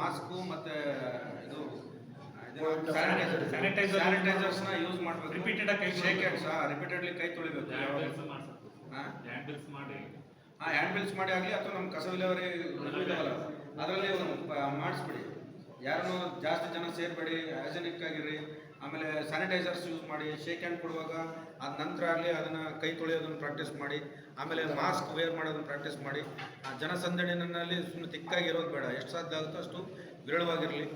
Mask ಮತ್ತೆ ಇದು ಸ್ಯಾನಿಟೈಸರ್ಸ್ನ ಸ್ಯಾನಿಟೈಸರ್ಸ್ನ use ಮಾಡಬೇಕು. ರಿಪೀಟೆಡ್ ಆಗಿ ಕೈ ಶೇಕ್ ಹ್ಯಾಂಡ್ಸ್ ರಿಪೀಟೆಡ್ಲಿ ಕೈ ತೊಳಿಬೇಕು. ಹ್ಯಾಂಡ್ ಬಿಲ್ಸ್ ಮಾಡಿ. ಹಾ ಹ್ಯಾಂಡ್ ಬಿಲ್ಸ್ ಮಾಡಿ ಆಗಲಿ ಅಥವಾ ನಮ್ಮ ಕಸ ವಿಲೇವರಿ ಅದರಲ್ಲಿ ಒಂದು ಯಾರನ್ನು ಜಾಸ್ತಿ ಜನ ಸೇರಬೇಡಿ, ಹೈಜೆನಿಕ್ ಆಗಿರಿ, ಆಮೇಲೆ ಸ್ಯಾನಿಟೈಸರ್ಸ್ ಯೂಸ್ ಮಾಡಿ ಶೇಕ್ ಹ್ಯಾಂಡ್ ಕೊಡುವಾಗ ಅದ ನಂತರ ಆಗಲಿ ಅದನ್ನು ಕೈ ತೊಳೆಯೋದನ್ನು ಪ್ರಾಕ್ಟೀಸ್ ಮಾಡಿ, ಆಮೇಲೆ ಮಾಸ್ಕ್ ವೇರ್ ಮಾಡೋದನ್ನು ಪ್ರಾಕ್ಟೀಸ್ ಮಾಡಿ, ಆ ಜನಸಂದಣಿನಲ್ಲಿ ಸುಮ್ಮನೆ ತಿಕ್ಕಾಗಿರೋದು ಬೇಡ, ಎಷ್ಟು ಸಾಧ್ಯ ಆಗುತ್ತೋ ಅಷ್ಟು ವಿರಳವಾಗಿರಲಿ.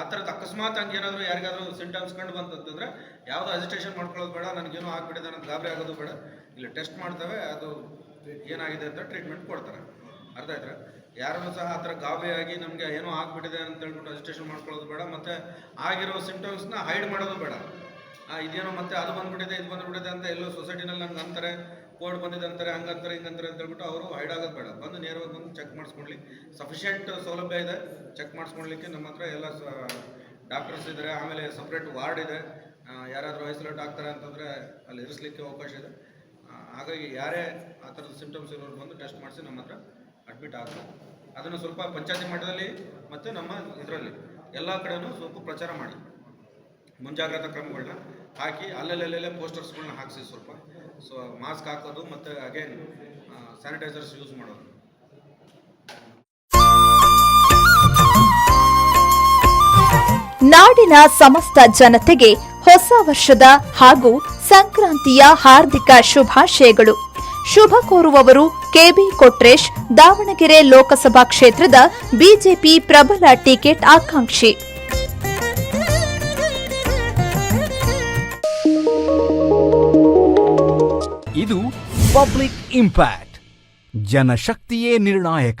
ಆ ಥರದ ಅಕಸ್ಮಾತ್ ಹಂಗೆ ಏನಾದರೂ ಯಾರಿಗಾದ್ರೂ ಸಿಂಟಮ್ಸ್ ಕಂಡು ಬಂತಂತಂದ್ರೆ ಯಾವುದೋ ಅಜಿಟೇಷನ್ ಮಾಡ್ಕೊಳ್ಳೋದು ಬೇಡ, ನನಗೇನೋ ಆಗ್ಬಿಟ್ಟಿದೆ ಅನ್ನೋದು ಗಾಬರಿ ಆಗೋದು ಬೇಡ. ಇಲ್ಲಿ ಟೆಸ್ಟ್ ಮಾಡ್ತವೆ, ಅದು ಏನಾಗಿದೆ ಅಂತ ಟ್ರೀಟ್ಮೆಂಟ್ ಕೊಡ್ತಾರೆ. ಅರ್ಥ ಆಯ್ತಾ? ಯಾರನ್ನು ಸಹ ಆ ಥರ ನಮಗೆ ಏನೋ ಆಗಿಬಿಟ್ಟಿದೆ ಅಂತ ಹೇಳ್ಬಿಟ್ಟು ರಿಜಿಸ್ಟ್ರೇಷನ್ ಮಾಡ್ಕೊಳ್ಳೋದು ಬೇಡ, ಮತ್ತು ಆಗಿರೋ ಸಿಂಪ್ಟಮ್ಸ್ನ ಹೈಡ್ ಮಾಡೋದು ಬೇಡ. ಇದೇನೋ ಮತ್ತೆ ಅದು ಬಂದ್ಬಿಟ್ಟಿದೆ, ಇದು ಬಂದ್ಬಿಟ್ಟಿದೆ ಅಂತ ಎಲ್ಲೋ ಸೊಸೈಟಿನಲ್ಲಿ ನಮ್ಗೆ ಅಂತಾರೆ ಕೋರ್ಟ್ ಬಂದಿದೆ ಅಂತಾರೆ ಹಂಗಂತಾರೆ ಹಿಂಗಂತಾರೆ ಅಂತ ಹೇಳ್ಬಿಟ್ಟು ಅವರು ಹೈಡ್ ಆಗೋದು ಬೇಡ. ಬಂದು ನೇರವಾಗಿ ಬಂದು ಚೆಕ್ ಮಾಡಿಸ್ಕೊಳ್ಳಿ. ಸಫಿಷಿಯೆಂಟ್ ಸೌಲಭ್ಯ ಇದೆ ಚೆಕ್ ಮಾಡಿಸ್ಕೊಳ್ಲಿಕ್ಕೆ ನಮ್ಮ ಹತ್ರ ಎಲ್ಲ ಡಾಕ್ಟರ್ಸ್ ಇದ್ದಾರೆ ಆಮೇಲೆ ಸಪ್ರೇಟ್ ವಾರ್ಡ್ ಇದೆ. ಯಾರಾದರೂ ಐಸೋಲೇಟ್ ಆಗ್ತಾರೆ ಅಂತಂದರೆ ಅಲ್ಲಿ ಇರಿಸ್ಲಿಕ್ಕೆ ಅವಕಾಶ ಇದೆ. ಹಾಗಾಗಿ ಯಾರೇ ಆ ಥರದ ಸಿಂಪ್ಟಮ್ಸ್ ಇರೋರು ಬಂದು ಟೆಸ್ಟ್ ಮಾಡಿಸಿ ನಮ್ಮ ಹತ್ರ ಅಡ್ಮಿಟ್ ಆಗ್ತಾರೆ ಅದನ್ನು ಸ್ವಲ್ಪ ಪಂಚಾಯತಿ ಮಟ್ಟದಲ್ಲಿ ಮತ್ತು ನಮ್ಮ ಇದರಲ್ಲಿ ಎಲ್ಲ ಕಡೆನೂ ಸ್ವಲ್ಪ ಪ್ರಚಾರ ಮಾಡಿ. ಮುಂಜಾಗ್ರತಾ ಕ್ರಮಗಳನ್ನ ಹಾಕಿ ಅಲ್ಲಲ್ಲೇ ಪೋಸ್ಟರ್ಸ್ಗಳನ್ನ ಹಾಕಿಸಿ ಸ್ವಲ್ಪ. ಸೊ ಮಾಸ್ಕ್ ಹಾಕೋದು ಮತ್ತು ಅಗೇನ್ ಸ್ಯಾನಿಟೈಸರ್ಸ್ ಯೂಸ್ ಮಾಡೋದು. ನಾಡಿನ ಸಮಸ್ತ ಜನತೆಗೆ ಹೊಸ ವರ್ಷದ ಹಾಗೂ ಸಂಕ್ರಾಂತಿಯ ಹಾರ್ದಿಕ ಶುಭಾಶಯಗಳು. ಶುಭ ಕೋರುವವರು ಕೆಬಿ ಕೊಟ್ರೇಶ್, ದಾವಣಗೆರೆ ಲೋಕಸಭಾ ಕ್ಷೇತ್ರದ ಬಿಜೆಪಿ ಪ್ರಬಲ ಟಿಕೆಟ್ ಆಕಾಂಕ್ಷಿ. ಇದು ಪಬ್ಲಿಕ್ ಇಂಪ್ಯಾಕ್ಟ್. ಜನಶಕ್ತಿಯೇ ನಿರ್ಣಾಯಕ.